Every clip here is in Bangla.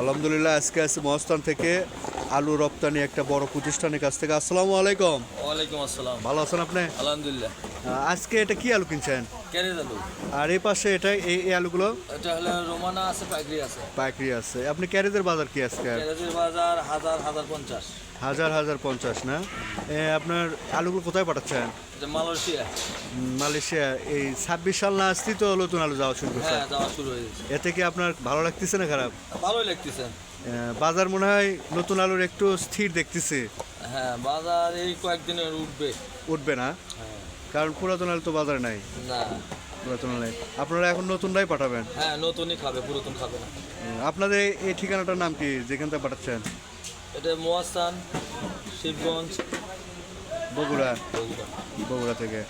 আলহামদুলিল্লাহ আজকে আছে মহাস্থান থেকে আলু রপ্তানি একটা বড় প্রতিষ্ঠানের কাছ থেকে। আসসালামু আলাইকুম। ওয়ালাইকুম আসসালাম। ভালো আছেন আপনি? আলহামদুলিল্লাহ। আজকে এটা কি আলু কিনছেন? কেনে আলু আর এই পাশে এটা এই এই আলুগুলো? এটা হলে রোমানা আছে পাইকারি আছে। পাইকারি আছে। আপনি ক্যারেজের বাজার কি আজকে? কেরাজির বাজার হাজার হাজার পঞ্চাশ। হাজার হাজার পঞ্চাশ না? আপনার আলুগুলো কোথায় পাঠাচ্ছেন? মালয়েশিয়া। মালয়েশিয়া। এই ছাব্বিশ সাল না আসতেই তো নতুন আলু যাওয়া শুরু করছে? হ্যাঁ যাওয়া শুরু হয়ে গেছে। এতে কি আপনার ভালো লাগতেছে না খারাপ? ভালোই লাগতেছে। বাজার মনে হয় নতুন আলুর একটু স্থির দেখতেছে। হ্যাঁ বাজার এই কয়েকদিনে উঠবে। উঠবে না? হ্যাঁ। কারণ পুরাতন আলু তো বাজারে নাই। না। পুরাতন আলু নাই। আপনারা এখন নতুনটাই পাঠাবেন? হ্যাঁ নতুনই খাবে পুরাতন খাবে না। আপনাদের এই ঠিকানাটার নাম কি যেখান থেকে পাঠাচ্ছেন? এটা মোয়াস্তান শিবগঞ্জ বগুড়া। বগুড়া। থেকে।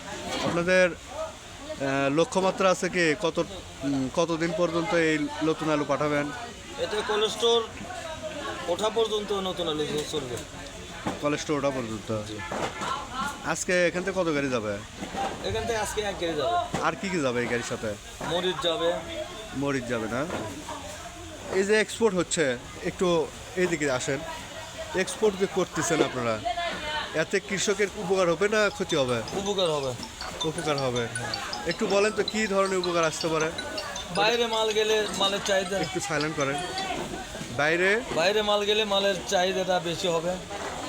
আপনাদের লক্ষ্যমাত্রা আছে কি? কত কতদিন পর্যন্ত এই নতুন আলু পাঠাবেন? এটা কোলেস্টোর ওঠা পর্যন্ত নতুন আলু চলবে। কলেস্টোর ওটা পর্যন্ত আজকে এখান থেকে কত গাড়ি যাবে? এখান থেকে আজকে এক গাড়ি যাবে। আর কি কি যাবে এই গাড়ির সাথে? মরিচ যাবে। মরিচ যাবে না? এই যে এক্সপোর্ট হচ্ছে একটু এইদিকে আসেন। এক্সপোর্ট যে করতেছেন আপনারা এতে কৃষকের উপকার হবে না ক্ষতি হবে? উপকার হবে। উপকার হবে। একটু বলেন তো কি ধরনের উপকার আসতে পারে? বাইরে মাল গেলে মালের চাহিদা একটু সাইলেন্ট করেন। বাইরে? বাইরে মাল গেলে মালের চাহিদাটা বেশি হবে।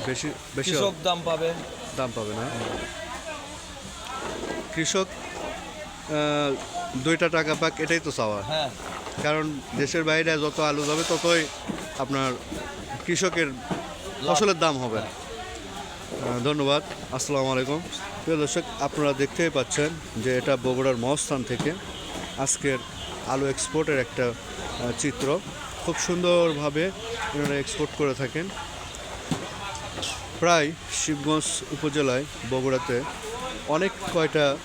বেশি বেশি কৃষক দাম পাবে। দাম পাবে না? কৃষক দুইটা টাকা পাক এটাই তো চাওয়া। হ্যাঁ। কারণ দেশের বাইরে যত আলু যাবে ততই আপনার কৃষকের ফসলের দাম হবে। ধন্যবাদ। আসসালামু আলাইকুম। প্রিয় দর্শক আপনারা দেখতেই পাচ্ছেন যে এটা বগুড়ার মহস্থান থেকে আজকের আলু এক্সপোর্টের একটা চিত্র। খুব সুন্দরভাবে এনারা এক্সপোর্ট করে থাকেন। প্রায় শিবগঞ্জ উপজেলায় বগুড়াতে অনেক কয়টা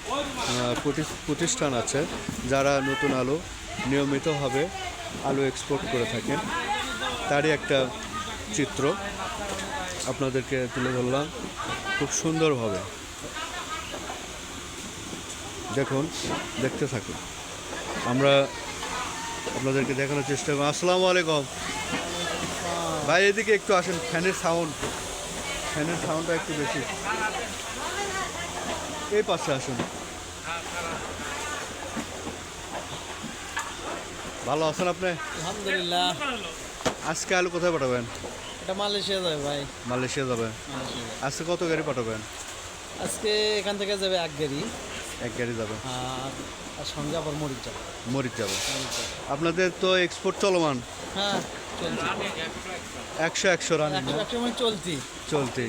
প্রতি- প্রতিষ্ঠান আছে যারা নতুন আলো নিয়মিতভাবে আলু এক্সপোর্ট করে থাকেন। তারই একটা চিত্র আপনাদেরকে তুলে ধরলাম। খুব সুন্দরভাবে। দেখুন, দেখতে থাকুন। আমরা আপনাদেরকে দেখানোর চেষ্টা করব। আসসালামু আলাইকুম। ভাই, এদিকে একটু আসেন, ফ্যানের সাউন্ড ফ্যানের সাউন্ডটা একটু বেশি। এই পাশে আসুন। ভালো আছেন আপনি? আলহামদুলিল্লাহ। আজকে আলু কোথায় পাঠাবেন? এটা মালয়েশিয়া যাবে ভাই। মালয়েশিয়া যাবে। আজকে কত গাড়ি পাঠাবেন? আজকে এখান থেকে যাবে এক গাড়ি। এক গাড়ি যাবে। আর সঙ্গে আবার মরিচ যাবে। মরিচ যাবে। আপনাদের তো এক্সপোর্ট চলমান? হ্যাঁ একশো একশো রান চলতি চলতি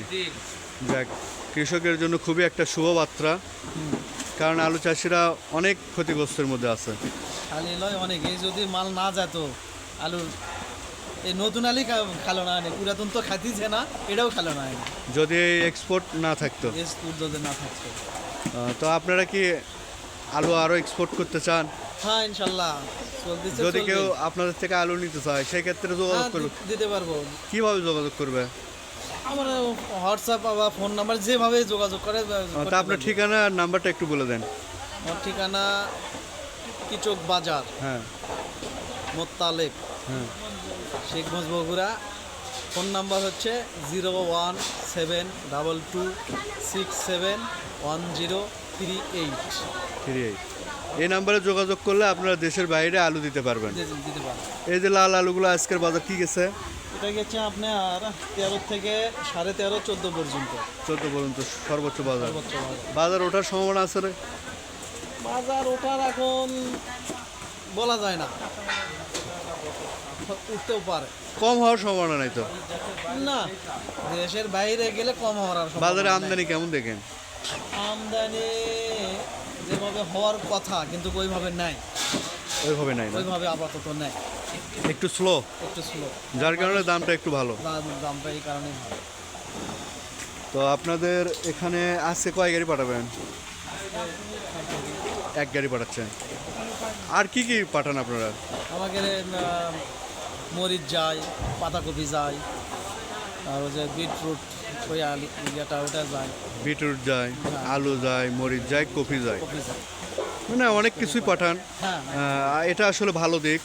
যাক কৃষকের জন্য খুবই একটা শুভ বার্তা কারণ আলু চাষিরা অনেক ক্ষতিগ্রস্তের মধ্যে আছে। খালি লয় অনেক। এই যদি মাল না যেত আলুর এই নতুন আলি খালো না পুরাতন তো খাতিছে না এটাও খালো না যদি এক্সপোর্ট না থাকতো। এস তোর যদি না থাকতো। তো আপনারা কি আলু আরও এক্সপোর্ট করতে চান? হ্যাঁ ইনশাল্লাহ। চলতেছে যদি কেউ আপনাদের থেকে আলু নিতে চায় সেই ক্ষেত্রে যোগাযোগ হ্যাঁ, করবে। দিতে পারব। কীভাবে যোগাযোগ করবে? আমার হোয়াটসঅ্যাপ বা ফোন নাম্বার যেভাবে যোগাযোগ করে তা আপনার। ঠিকানা আর নাম্বারটা একটু বলে দেন। আমার ঠিকানা কিচক বাজার হ্যাঁ। মোত্তালেব হ্যাঁ। শেখ শেখগঞ্জ বগুড়া ফোন নাম্বার হচ্ছে zero one seven double two six seven one zero three eight. Three eight. এই নাম্বারে যোগাযোগ করলে আপনারা দেশের বাইরে আলু দিতে পারবেন। দিতে এই যে লাল আলুগুলো আজকের বাজার কি গেছে? এটা গেছে আপনার তেরো থেকে সাড়ে তেরো চোদ্দ পর্যন্ত। চোদ্দ পর্যন্ত সর্বোচ্চ বাজার। সর্বোচ্চ বাজার। বাজার ওঠার সম্ভাবনা আছে রে? বাজার ওঠার এখন বলা যায় না। উঠতেও পারে। কম হওয়ার সম্ভাবনা নাই তো? না দেশের বাইরে গেলে কম হওয়ার সম্ভাবনা বাজারে আমদানি কেমন দেখেন? আমদানি যেভাবে হওয়ার কথা কিন্তু ওইভাবে নাই। ওইভাবে নাই না? ওইভাবে আপাতত নাই। একটু স্লো একটু স্লো যার কারণে দামটা একটু ভালো। দামটা এই কারণে ভালো। তো আপনাদের এখানে আজকে কয় গাড়ি পাঠাবেন? এক গাড়ি পাঠাচ্ছেন। আর কি কি পাঠান আপনারা? আমাকে মরিচ যায় পাতাকপি যায় আর ওই যে বিটরুট ওই আলু ইয়েটা ওটা যায়। বিটরুট যায় আলু যায় মরিচ যায় কপি যায়। মানে অনেক কিছুই পাঠান। হ্যাঁ। এটা আসলে ভালো দিক।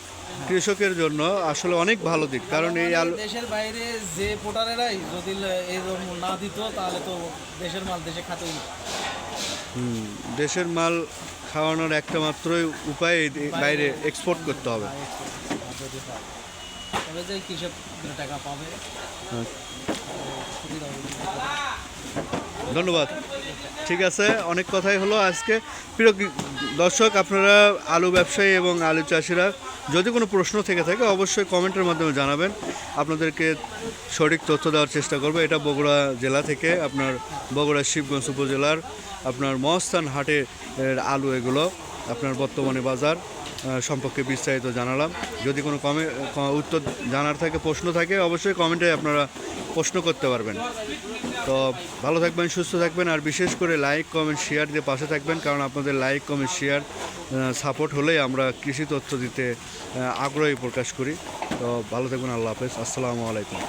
কৃষকের জন্য আসলে অনেক ভালো দিক। কারণ এই আলু দেশের বাইরে যে পোটারেরাই যদি ল- এই রকম না দিত তাহলে তো দেশের মাল দেশে খাতেই হুম, দেশের মাল খাওয়ানোর একটা মাত্রই উপায় বাইরে এক্সপোর্ট করতে হবে। হয়। তবে যে কৃষক টাকা পাবে। ধন্যবাদ। ঠিক আছে, অনেক কথাই হলো আজকে। প্রিয় দর্শক, আপনারা আলু ব্যবসায়ী এবং আলু চাষিরা, যদি কোনো প্রশ্ন থেকে থাকে, অবশ্যই কমেন্টের মাধ্যমে জানাবেন। আপনাদেরকে সঠিক তথ্য দেওয়ার চেষ্টা করব। এটা বগুড়া জেলা থেকে, আপনার বগুড়া শিবগঞ্জ উপজেলার, আপনার মহস্থান হাটে আলু এগুলো, আপনার বর্তমানে বাজার। সম্পর্কে বিস্তারিত জানালাম। যদি কোনো কমে উত্তর জানার থাকে, প্রশ্ন থাকে, অবশ্যই কমেন্টে আপনারা প্রশ্ন করতে পারবেন। তো ভালো থাকবেন, সুস্থ থাকবেন, আর বিশেষ করে লাইক, কমেন্ট, শেয়ার দিয়ে পাশে থাকবেন, কারণ আপনাদের লাইক, কমেন্ট, শেয়ার সাপোর্ট হলেই আমরা কৃষি তথ্য দিতে আগ্রহী প্রকাশ করি। তো ভালো থাকবেন, আল্লাহ হাফেজ। আসসালামু আলাইকুম।